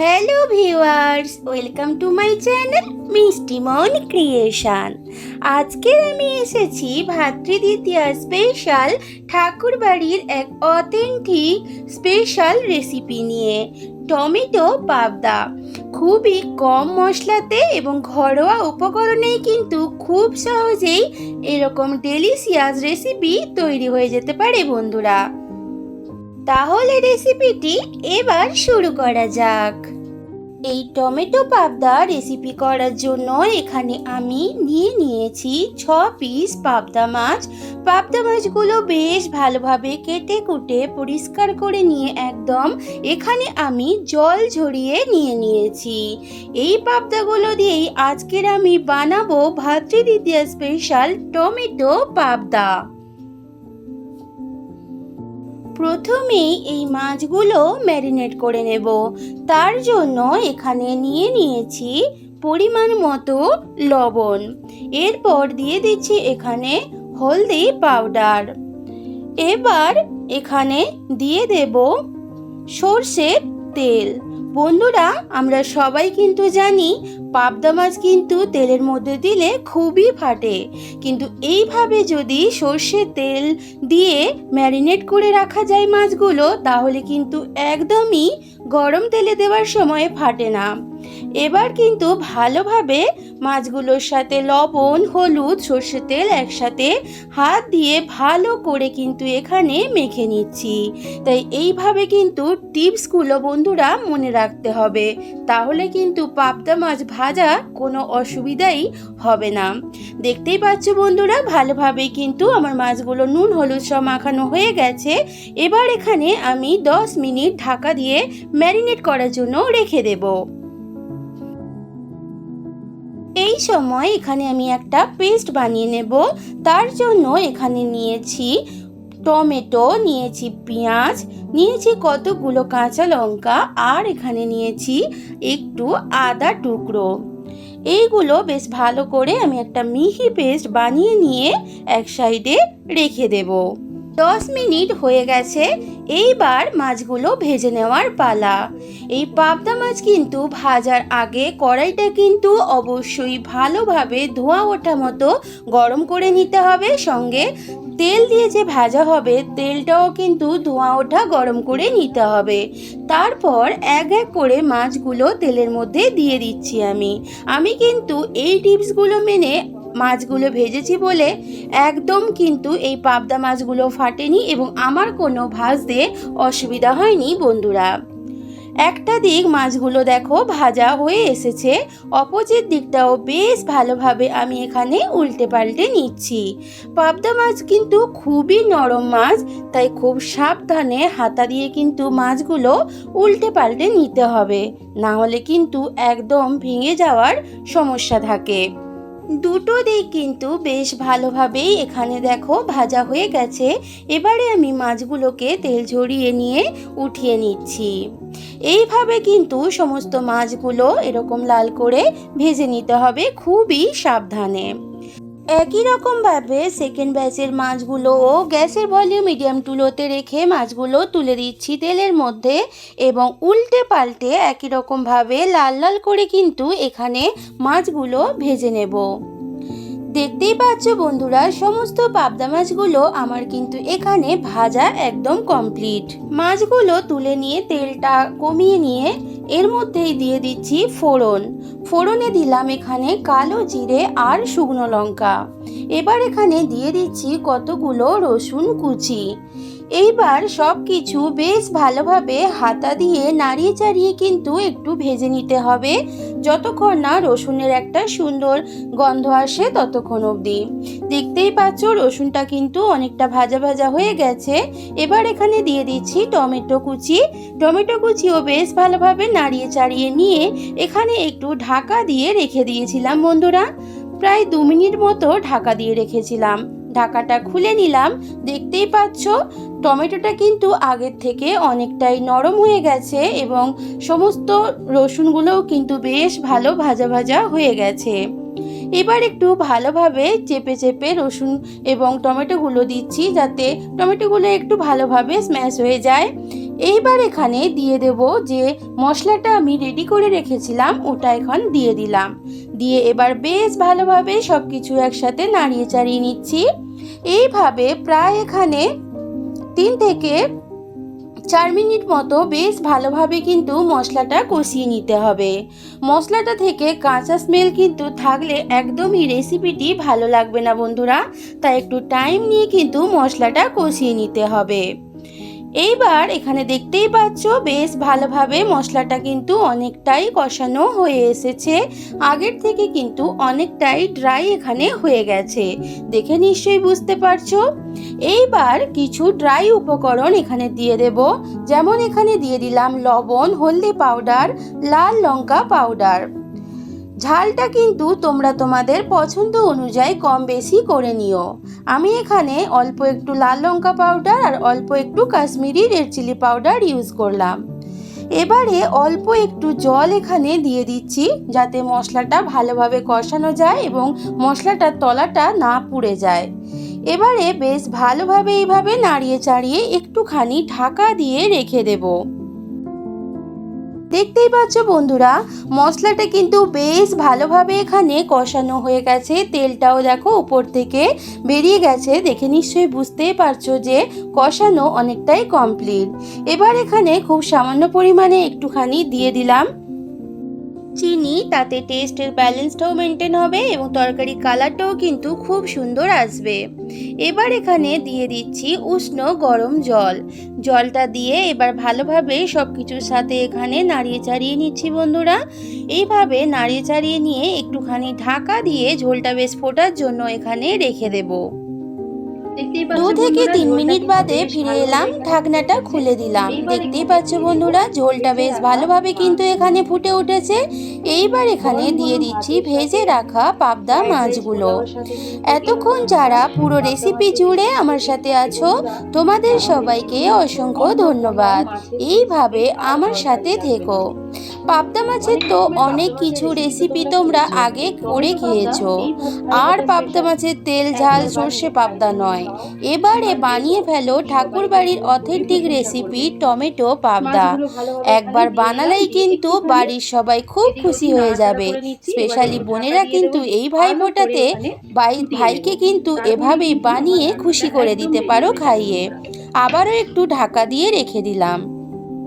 Hello viewers, welcome to my channel Mishti Mon creation. আজকে আমি এসেছি ভাতৃদ্বিতীয়া স্পেশাল ঠাকুর বাড়ির এক অথেন্টিক স্পেশাল রেসিপি নিয়ে, টমেটো পাবদা। খুবই কম মশলাতে এবং ঘরোয়া উপকরণেই কিন্তু খুব সহজেই এরকম ডেলিশিয়াস রেসিপি তৈরি হয়ে যেতে পারে বন্ধুরা। তাহলে রেসিপিটি এবার শুরু করা যাক। এই টমেটো পাবদা রেসিপি করার জন্য এখানে আমি নিয়ে নিয়েছি ছ পিস পাবদা মাছ। পাবদা মাছগুলো বেশ ভালোভাবে কেটে কুটে পরিষ্কার করে নিয়ে একদম এখানে আমি জল ঝরিয়ে নিয়ে নিয়েছি। এই পাবদাগুলো দিয়েই আজকের আমি বানাবো ভাতৃদ্বিতীয় স্পেশাল টমেটো পাবদা। প্রথমেই এই মাছগুলো ম্যারিনেট করে নেব। তার জন্য এখানে নিয়ে নিয়েছি পরিমাণ মতো লবণ। এরপর দিয়ে দিচ্ছি এখানে হলদি পাউডার। এবার এখানে দিয়ে দেব সর্ষের তেল। বন্ধুরা, আমরা সবাই কিন্তু জানি পাবদা মাছ কিন্তু তেলের মধ্যে দিলে খুবই ফাটে। কিন্তু এইভাবে যদি সর্ষের তেল দিয়ে ম্যারিনেট করে রাখা যায় মাছগুলো, তাহলে কিন্তু একদমই গরম তেলে দেওয়ার সময় ফাটে না। এবার কিন্তু ভালোভাবে মাছগুলোর সাথে লবণ, হলুদ, সর্ষের তেল একসাথে হাত দিয়ে ভালো করে কিন্তু এখানে মেখে নিচ্ছি। তাই এইভাবে কিন্তু টিপসগুলো বন্ধুরা মনে রাখতে হবে। তাহলে কিন্তু পাবদা মাছ ভাজা কোনো অসুবিধাই হবে না। দেখতেই পাচ্ছ বন্ধুরা, ভালোভাবে কিন্তু আমার মাছগুলো নুন, হলুদ সব মাখানো হয়ে গেছে। এবার এখানে আমি 10 মিনিট ঢাকা দিয়ে ম্যারিনেট করার জন্য রেখে দেবো। এই সময় এখানে আমি একটা পেস্ট বানিয়ে নেব। তার জন্য এখানে নিয়েছি টমেটো, নিয়েছি পেঁয়াজ, নিয়েছি কতগুলো কাঁচা লঙ্কা আর এখানে নিয়েছি একটু আদা টুকরো। এইগুলো বেশ ভালো করে আমি একটা মিহি পেস্ট বানিয়ে নিয়ে এক সাইডে রেখে দেবো। দশ মিনিট হয়ে গেছে, এইবার মাছগুলো ভেজে নেওয়ার পালা। এই পাবদা মাছ কিন্তু ভাজার আগে কড়াইটা কিন্তু অবশ্যই ভালোভাবে ধোঁয়া ওঠা মতো গরম করে নিতে হবে। সঙ্গে তেল দিয়ে যে ভাজা হবে, তেলটাও কিন্তু ধোঁয়া ওঠা গরম করে নিতে হবে। তারপর এক এক করে মাছগুলো তেলের মধ্যে দিয়ে দিচ্ছি আমি। আমি কিন্তু এই টিপসগুলো মেনে মাছগুলো ভেজেছি বলে একদম কিন্তু এই পাবদা মাছগুলো ফাটেনি এবং আমার কোনো ভাজতে অসুবিধা হয়নি বন্ধুরা। একটা দিক মাছগুলো দেখো ভাজা হয়ে এসেছে, অপোজিট দিকটাও বেশ ভালোভাবে আমি এখানে উল্টে পাল্টে নিচ্ছি। পাবদা মাছ কিন্তু খুবই নরম মাছ, তাই খুব সাবধানে হাতা দিয়ে কিন্তু মাছগুলো উল্টে পাল্টে নিতে হবে, না হলে কিন্তু একদম ভেঙে যাওয়ার সমস্যা থাকে। দুটো দিক কিন্তু বেশ ভালোভাবেই এখানে দেখো ভাজা হয়ে গেছে। এবারে আমি মাছগুলোকে তেল ঝরিয়ে নিয়ে উঠিয়ে নিচ্ছি। এইভাবে কিন্তু সমস্ত মাছগুলো এরকম লাল করে ভেজে নিতে হবে খুবই সাবধানে। একই রকমভাবে সেকেন্ড ব্যাচের মাছগুলোও গ্যাসের ভলিউম মিডিয়াম টুলোতে রেখে মাছগুলো তুলে দিচ্ছি তেলের মধ্যে এবং উল্টে পাল্টে একই রকমভাবে লাল লাল করে কিন্তু এখানে মাছগুলো ভেজে নেব। দেখতেই পাচ্ছ বন্ধুরা, সমস্ত পাবদা মাছগুলো আমার কিন্তু এখানে ভাজা একদম কমপ্লিট মাছগুলো তুলে নিয়ে তেলটা কমিয়ে নিয়ে এর মধ্যেই দিয়ে দিচ্ছি ফোড়ন। ফোড়নে দিলাম এখানে কালো জিরে আর শুকনো লঙ্কা। এবার এখানে দিয়ে দিচ্ছি কতগুলো রসুন কুচি। এইবার সব কিছু বেশ ভালোভাবে হাতা দিয়ে নাড়িয়ে চাড়িয়ে কিন্তু একটু ভেজে নিতে হবে। যতক্ষণ না রসুনের একটা সুন্দর গন্ধ আসে ততক্ষণ অবধি। দেখতেই পাচ্ছ রসুনটা কিন্তু অনেকটা ভাজা ভাজা হয়ে গেছে। এবার এখানে দিয়ে দিচ্ছি টমেটো কুচি। টমেটো কুচিও বেশ ভালোভাবে নাড়িয়ে চাড়িয়ে নিয়ে এখানে একটু ঢাকা দিয়ে রেখে দিয়েছিলাম বন্ধুরা। প্রায় দু মিনিট মতো ঢাকা দিয়ে রেখেছিলাম। ঢাকাটা খুলে নিলাম। দেখতেই পাচ্ছ টমেটোটা কিন্তু আগের থেকে অনেকটাই নরম হয়ে গেছে এবং সমস্ত রসুনগুলোও কিন্তু বেশ ভালো ভাজা ভাজা হয়ে গেছে। এবার একটু ভালোভাবে চেপে চেপে রসুন এবং টমেটোগুলো দিচ্ছি যাতে টমেটোগুলো একটু ভালোভাবে স্ম্যাশ হয়ে যায়। এইবার এখানে দিয়ে দেব যে মশলাটা আমি রেডি করে রেখেছিলাম, ওটা এখন দিয়ে দিলাম। দিয়ে এবার বেশ ভালোভাবে সব কিছু একসাথে নাড়িয়ে চাড়িয়ে নিচ্ছি। এইভাবে প্রায় এখানে তিন থেকে চার মিনিট মতো বেশ ভালোভাবে কিন্তু মশলাটা কষিয়ে নিতে হবে। মশলাটা থেকে কাঁচা স্মেল কিন্তু থাকলে একদমই রেসিপিটি ভালো লাগবে না বন্ধুরা। তাই একটু টাইম নিয়ে কিন্তু মশলাটা কষিয়ে নিতে হবে। এইবার এখানে দেখতেই পাচ্ছ বেশ ভালোভাবে মশলাটা কিন্তু অনেকটাই কষানো হয়ে এসেছে। আগের থেকে কিন্তু অনেকটাই ড্রাই এখানে হয়ে গেছে। দেখে নিশ্চয়ই বুঝতে পারছ? এইবার কিছু ড্রাই উপকরণ এখানে দিয়ে দেব। যেমন এখানে দিয়ে দিলাম লবণ, হলদি পাউডার লাল লঙ্কা পাউডার ঝালটা কিন্তু তোমরা তোমাদের পছন্দ অনুযায়ী কম বেশি করে নিও। আমি এখানে অল্প একটু লাল লঙ্কা পাউডার আর অল্প একটু Kashmiri red chilli powder use করলাম। এবারে অল্প একটু জল এখানে দিয়ে দিচ্ছি যাতে মশলাটা ভালোভাবে কষানো যায় এবং মশলাটার তলাটা না পুড়ে যায়। এবারে বেশ ভালোভাবে এইভাবে নাড়িয়ে চাড়িয়ে একটুখানি ঢাকা দিয়ে রেখে দেবো। দেখতেই পাচ্ছ বন্ধুরা, মশলাটা কিন্তু বেশ ভালোভাবে এখানে কষানো হয়ে গেছে। তেলটাও দেখো উপর থেকে বেরিয়ে গেছে। দেখে নিশ্চয়ই বুঝতেই পারছ যে কষানো অনেকটাই কমপ্লিট এবার এখানে খুব সামান্য পরিমাণে একটুখানি দিয়ে দিলাম। চিনি, তাতে টেস্টের ব্যালেন্সটাও মেনটেন হবে এবং তরকারি কালারটাও কিন্তু খুব সুন্দর আসবে। এবার এখানে দিয়ে দিচ্ছি উষ্ণ গরম জল। জলটা দিয়ে এবার ভালোভাবে সব কিছুর সাথে এখানে নাড়িয়ে চাড়িয়ে নিচ্ছি বন্ধুরা। এইভাবে নাড়িয়ে চাড়িয়ে নিয়ে একটুখানি ঢাকা দিয়ে ঝোলটা বেশ ফোটার জন্য এখানে রেখে দেবো। দু থেকে তিন মিনিট বাদে ফিরে এলাম ঢাকনাটা খুলে দিলাম। দেখতেই পাচ্ছ বন্ধুরা ঝোলটা বেশ ভালোভাবে কিন্তু এখানে ফুটে উঠেছে। এইবার এখানে দিয়ে দিচ্ছি ভেজে রাখা পাবদা মাছগুলো। এতক্ষণ যারা পুরো রেসিপি জুড়ে আমার সাথে আছো তোমাদের সবাইকে অসংখ্য ধন্যবাদ। এইভাবে আমার সাথে থেকো। পাবদা মাছের তো অনেক কিছু রেসিপি তোমরা আগে করে খেয়েছো। আর পাবদা মাছের তেল, ঝাল, সর্ষে পাবদা নয়। এবারে বানিয়ে ফেলো ঠাকুর বাড়ির অথেন্টিক রেসিপি টমেটো পাবদা। একবার বানালেই কিন্তু বাড়ির সবাই খুব খুশি হয়ে যাবে। স্পেশালি বোনেরা কিন্তু এই ভাই ফোটাতে ভাই ভাইকে কিন্তু এভাবেই বানিয়ে খুশি করে দিতে পারো খাইয়ে। আবারও একটু ঢাকা দিয়ে রেখে দিলাম।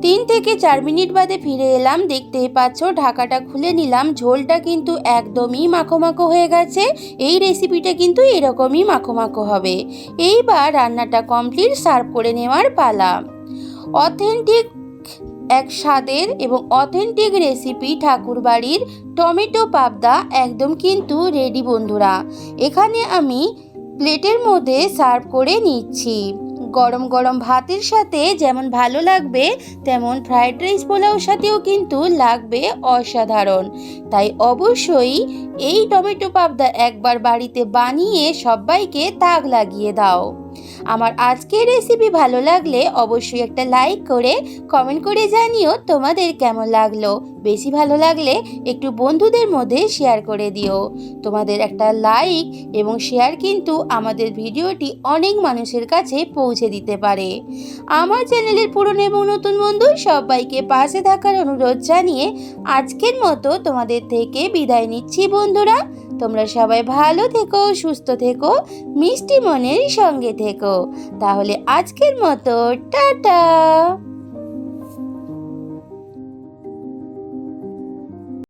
তিন থেকে চার মিনিট বাদে ফিরে এলাম, দেখতেই পাচ্ছ ঢাকাটা খুলে নিলাম, ঝোলটা কিন্তু একদমই মাখো হয়ে গেছে, এই রেসিপিটা কিন্তু এরকমই মাখো হবে। এইবার রান্নাটা কমপ্লিট সার্ভ করে নেওয়ার পালা। অথেন্টিক এক স্বাদের এবং অথেন্টিক রেসিপি ঠাকুরবাড়ির টমেটো পাবদা একদম কিন্তু রেডি বন্ধুরা। এখানে আমি প্লেটের মধ্যে সার্ভ করে নিচ্ছি। গরম গরম ভাতের সাথে যেমন ভালো লাগবে, তেমন ফ্রায়েড রাইস পোলাওর সাথেও কিন্তু লাগবে অসাধারণ। তাই অবশ্যই এই টমেটো পাবদা একবার বাড়িতে বানিয়ে সবাইকে তাক লাগিয়ে দাও। আমার আজকের রেসিপি ভালো লাগলে অবশ্যই একটা লাইক করে কমেন্ট করে জানিও তোমাদের কেমন লাগল। বেশি ভালো লাগলে একটু বন্ধুদের মধ্যে শেয়ার করে দিও। তোমাদের একটা লাইক এবং শেয়ার কিন্তু আমাদের ভিডিওটি অনেক মানুষের কাছে পৌঁছে দিতে পারে। আমার চ্যানেলের পুরনো এবং নতুন বন্ধু সবাইকে পাশে থাকার অনুরোধ জানিয়ে আজকের মতো তোমাদের থেকে বিদায় নিচ্ছি বন্ধুরা। তোমরা সবাই ভালো থেকো, সুস্থ থেকো, মিষ্টি মনের সঙ্গে থেকো। তাহলে আজকের মতো, টাটা!